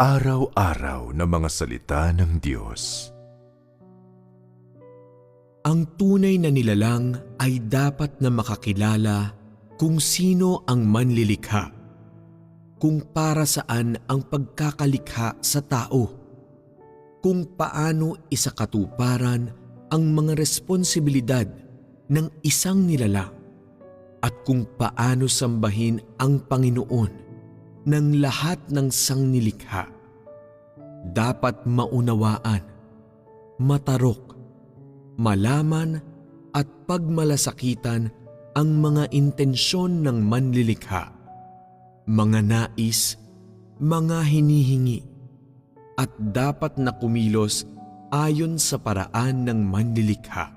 pang-araw-araw na mga salita ng Diyos. Ang tunay na nilalang ay dapat na makakilala kung sino ang manlilikha, kung para saan ang pagkakalikha sa tao, kung paano isakatuparan ang mga responsibilidad ng isang nilalang, at kung paano sambahin ang Panginoon ng lahat ng sangnilikha. Dapat maunawaan, matarok, malaman at pagmalasakitan ang mga intensyon ng manlilikha, mga nais, mga hinihingi, at dapat na kumilos ayon sa paraan ng manlilikha.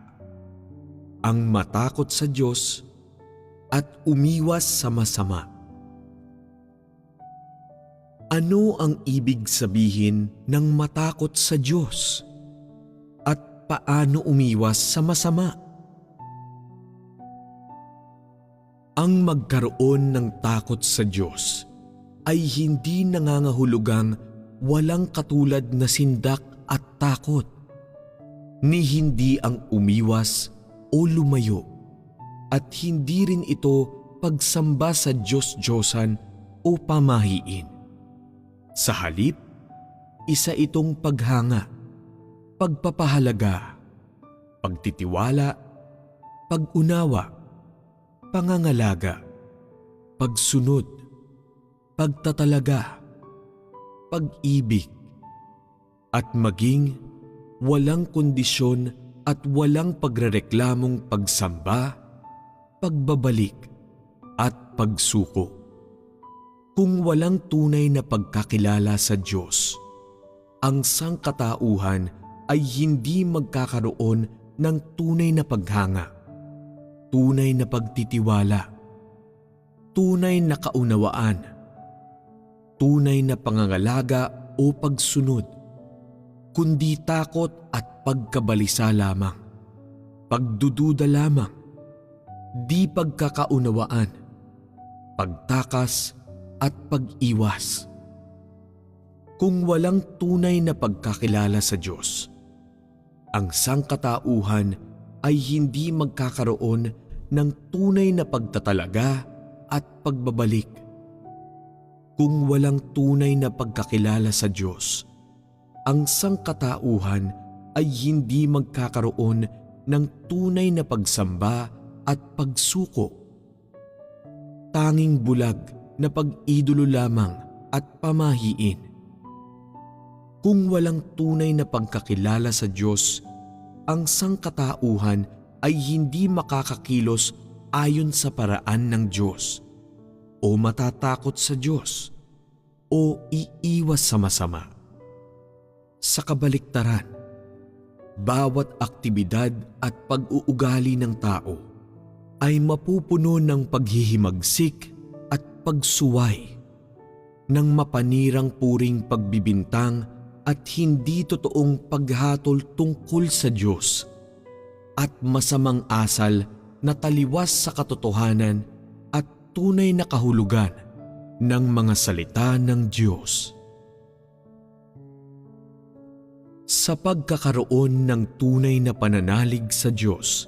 Ang matakot sa Diyos at umiwas sa masama. Ano ang ibig sabihin ng matakot sa Diyos? At paano umiwas sa masama? Ang magkaroon ng takot sa Diyos ay hindi nangangahulugang walang katulad na sindak at takot, ni hindi ang umiwas o lumayo, at hindi rin ito pagsamba sa Diyos-Diyosan o pamahiin. Sa halip, isa itong paghanga, pagpapahalaga, pagtitiwala, pag-unawa, pangangalaga, pagsunod, pagtatalaga, pag-ibig, at maging walang kondisyon at walang pagrereklamong pagsamba, pagbabalik, at pagsuko kung walang tunay na pagkakilala sa Diyos, ang sangkatauhan ay hindi magkakaroon ng tunay na paghanga, tunay na pagtitiwala, tunay na kaunawaan, tunay na pangangalaga o pagsunod, kundi takot at pagkabalisa lamang, pagdududa lamang, di pagkakaunawaan, pagtakas at pag-iwas. Kung walang tunay na pagkakilala sa Diyos, ang sangkatauhan ay hindi magkakaroon ng tunay na pagtatalaga at pagbabalik. Kung walang tunay na pagkakilala sa Diyos, ang sangkatauhan ay hindi magkakaroon ng tunay na pagsamba at pagsuko. Tanging bulag na pag-idolo lamang at pamahiin. Kung walang tunay na pagkakilala sa Diyos, ang sangkatauhan ay hindi makakakilos ayon sa paraan ng Diyos o matatakot sa Diyos o iiwas sa masama. Sa kabaliktaran, bawat aktibidad at pag-uugali ng tao ay mapupuno ng paghihimagsik pagsuway ng mapanirang puring pagbibintang at hindi totoong paghatol tungkol sa Diyos at masamang asal na taliwas sa katotohanan at tunay na kahulugan ng mga salita ng Diyos. Sa pagkakaroon ng tunay na pananalig sa Diyos,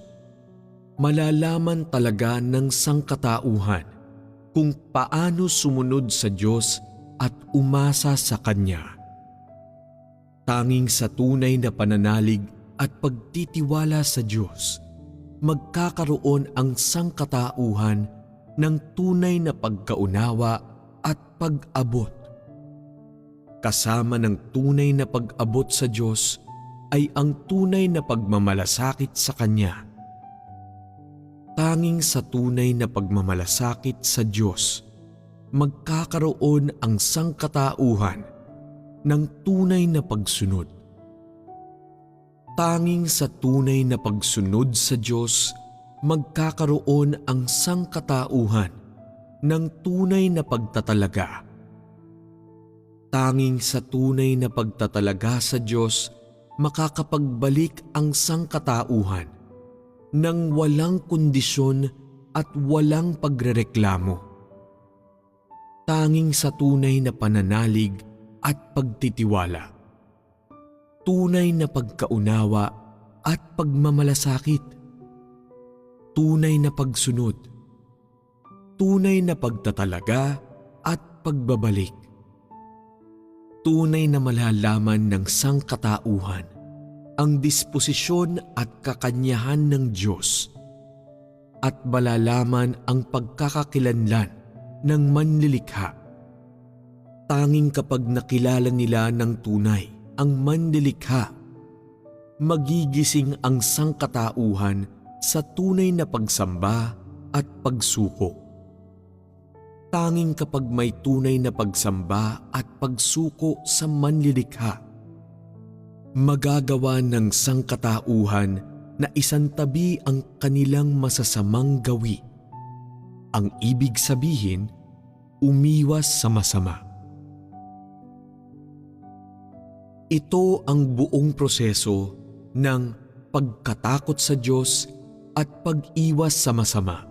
malalaman talaga ng sangkatauhan kung paano sumunod sa Diyos at umasa sa Kanya. Tanging sa tunay na pananalig at pagtitiwala sa Diyos, magkakaroon ang sangkatauhan ng tunay na pagkaunawa at pag-abot. Kasama ng tunay na pag-abot sa Diyos ay ang tunay na pagmamalasakit sa Kanya. Tanging sa tunay na pagmamalasakit sa Diyos, magkakaroon ang sangkatauhan ng tunay na pagsunod. Tanging sa tunay na pagsunod sa Diyos, magkakaroon ang sangkatauhan ng tunay na pagtatalaga. Tanging sa tunay na pagtatalaga sa Diyos, makakapagbalik ang sangkatauhan ng walang kondisyon at walang pagrereklamo. Tanging sa tunay na pananalig at pagtitiwala. Tunay na pagkaunawa at pagmamalasakit. Tunay na pagsunod. Tunay na pagtatalaga at pagbabalik. Tunay na malalaman ng sangkatauhan ang disposisyon at kakanyahan ng Diyos at malalaman ang pagkakakilanlan ng manlilikha. Tanging kapag nakilala nila ng tunay ang manlilikha, magigising ang sangkatauhan sa tunay na pagsamba at pagsuko. Tanging kapag may tunay na pagsamba at pagsuko sa manlilikha, magagawa ng sangkatauhan na isantabi ang kanilang masasamang gawi. Ang ibig sabihin, umiwas sa masama. Ito ang buong proseso ng pagkatakot sa Diyos at pag-iwas sa masama.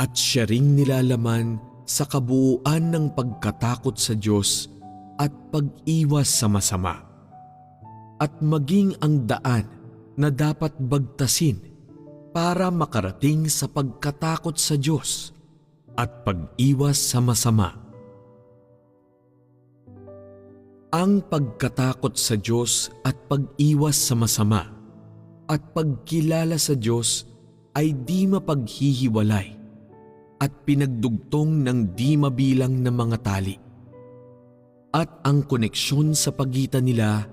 At siya ring nilalaman sa kabuuan ng pagkatakot sa Diyos at pag-iwas sa masama. At maging ang daan na dapat bagtasin para makarating sa pagkatakot sa Diyos at pag-iwas sa masama. Ang pagkatakot sa Diyos at pag-iwas sa masama at pagkilala sa Diyos ay di mapaghihiwalay at pinagdugtong ng di mabilang na mga tali. At ang koneksyon sa pagitan nila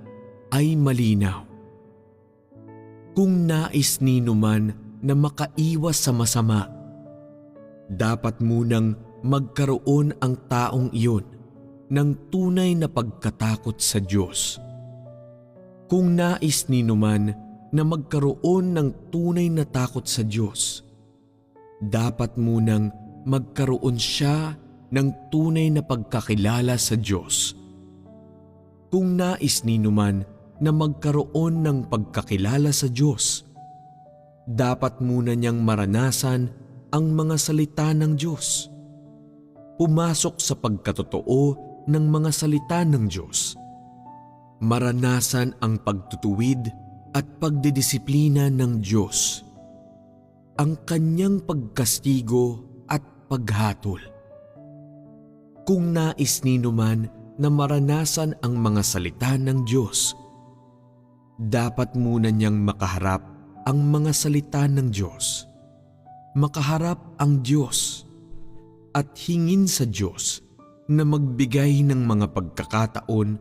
ay malinaw. Kung nais nino man na makaiwas sa masama, dapat munang magkaroon ang taong iyon ng tunay na pagkatakot sa Diyos. Kung nais nino man na magkaroon ng tunay na takot sa Diyos, dapat munang magkaroon siya ng tunay na pagkakilala sa Diyos. Kung nais nino man na magkaroon ng pagkakilala sa Diyos, dapat muna niyang maranasan ang mga salita ng Diyos. Pumasok sa pagkatotoo ng mga salita ng Diyos. Maranasan ang pagtutuwid at pagdidisiplina ng Diyos. Ang kanyang pagkastigo at paghatol. Kung nais nino man na maranasan ang mga salita ng Diyos, dapat muna niyang makaharap ang mga salita ng Diyos. Makaharap ang Diyos at hingin sa Diyos na magbigay ng mga pagkakataon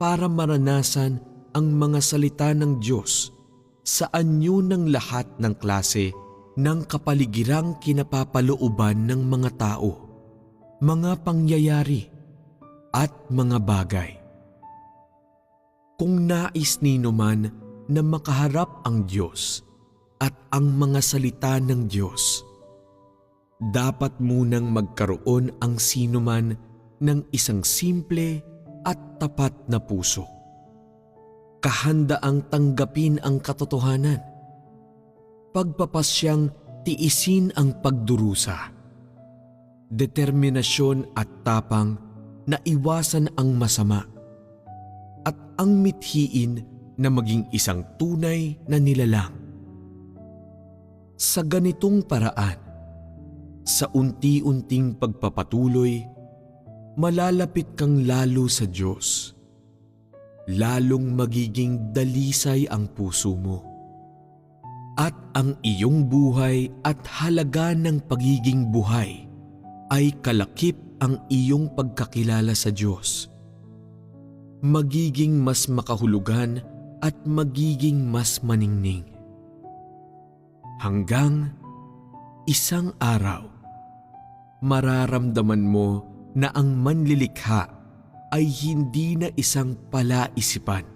para maranasan ang mga salita ng Diyos sa anyo ng lahat ng klase ng kapaligirang kinapapalooban ng mga tao, mga pangyayari at mga bagay. Kung nais nino man na makaharap ang Diyos at ang mga salita ng Diyos, dapat munang magkaroon ang sino man ng isang simple at tapat na puso. Kahandaang tanggapin ang katotohanan. Pagpapasyang tiisin ang pagdurusa. Determinasyon at tapang na iwasan ang masama. Ang mithiin na maging isang tunay na nilalang. Sa ganitong paraan, sa unti-unting pagpapatuloy malalapit kang lalo sa Diyos. Lalong magiging dalisay ang puso mo. At ang iyong buhay at halaga ng pagiging buhay ay kalakip ang iyong pagkakilala sa Diyos. Magiging mas makahulugan at magiging mas maningning. Hanggang isang araw, mararamdaman mo na ang manlilikha ay hindi na isang palaisipan.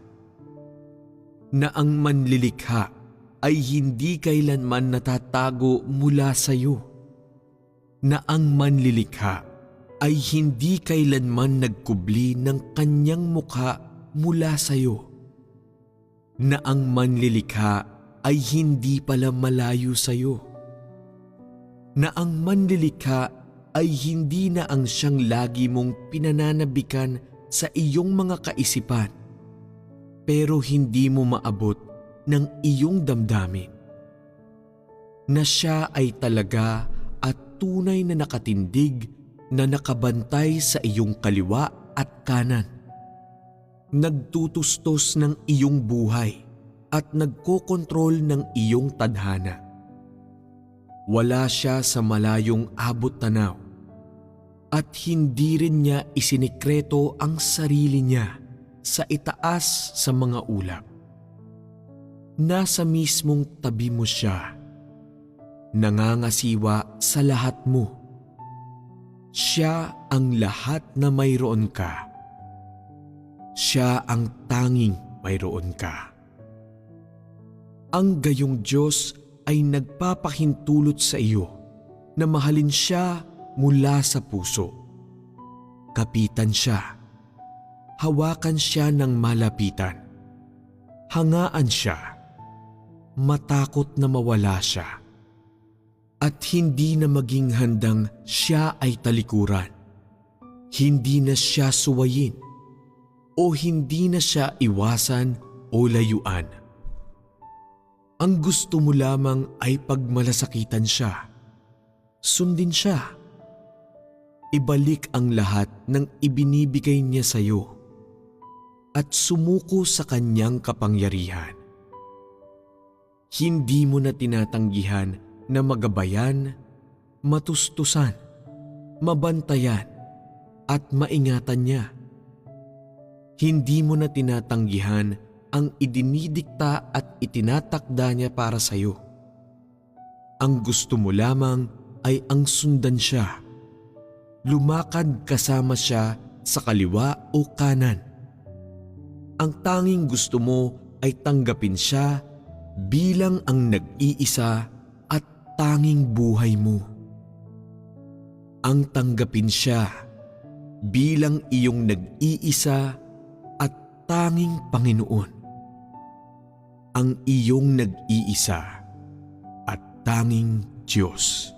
Na ang manlilikha ay hindi kailanman natatago mula sa iyo. Na ang manlilikha ay hindi kailanman nagkubli ng kanyang mukha mula sa iyo. Na ang manlilikha ay hindi pala malayo sa iyo. Na ang manlilikha ay hindi na ang siyang lagi mong pinananabikan sa iyong mga kaisipan pero hindi mo maabot ng iyong damdamin. Na siya ay talaga at tunay na nakatindig na nakabantay sa iyong kaliwa at kanan. Nagtutustos ng iyong buhay at nagkokontrol ng iyong tadhana. Wala siya sa malayong abot tanaw at hindi rin niya isinikreto ang sarili niya sa itaas sa mga ulap. Nasa mismong tabi mo siya, nangangasiwa sa lahat mo. Siya ang lahat na mayroon ka. Siya ang tanging mayroon ka. Ang gayong Diyos ay nagpapahintulot sa iyo na mahalin siya mula sa puso. Kapitan siya. Hawakan siya ng malapitan. Hangaan siya. Matakot na mawala siya. At hindi na maging handang siya ay talikuran. Hindi na siya suwayin. O hindi na siya iwasan o layuan. Ang gusto mo lamang ay pagmalasakitan siya. Sundin siya. Ibalik ang lahat ng ibinibigay niya sa iyo at sumuko sa kanyang kapangyarihan. Hindi mo na tinatanggihan na magabayan, matustusan, mabantayan at maingatan niya. Hindi mo na tinatanggihan ang idinidikta at itinatakda niya para sa iyo. Ang gusto mo lamang ay ang sundan siya. Lumakad kasama siya sa kaliwa o kanan. Ang tanging gusto mo ay tanggapin siya bilang ang nag-iisa tanging buhay mo. Ang tanggapin siya bilang iyong nag-iisa at tanging Panginoon ang iyong nag-iisa at tanging Diyos.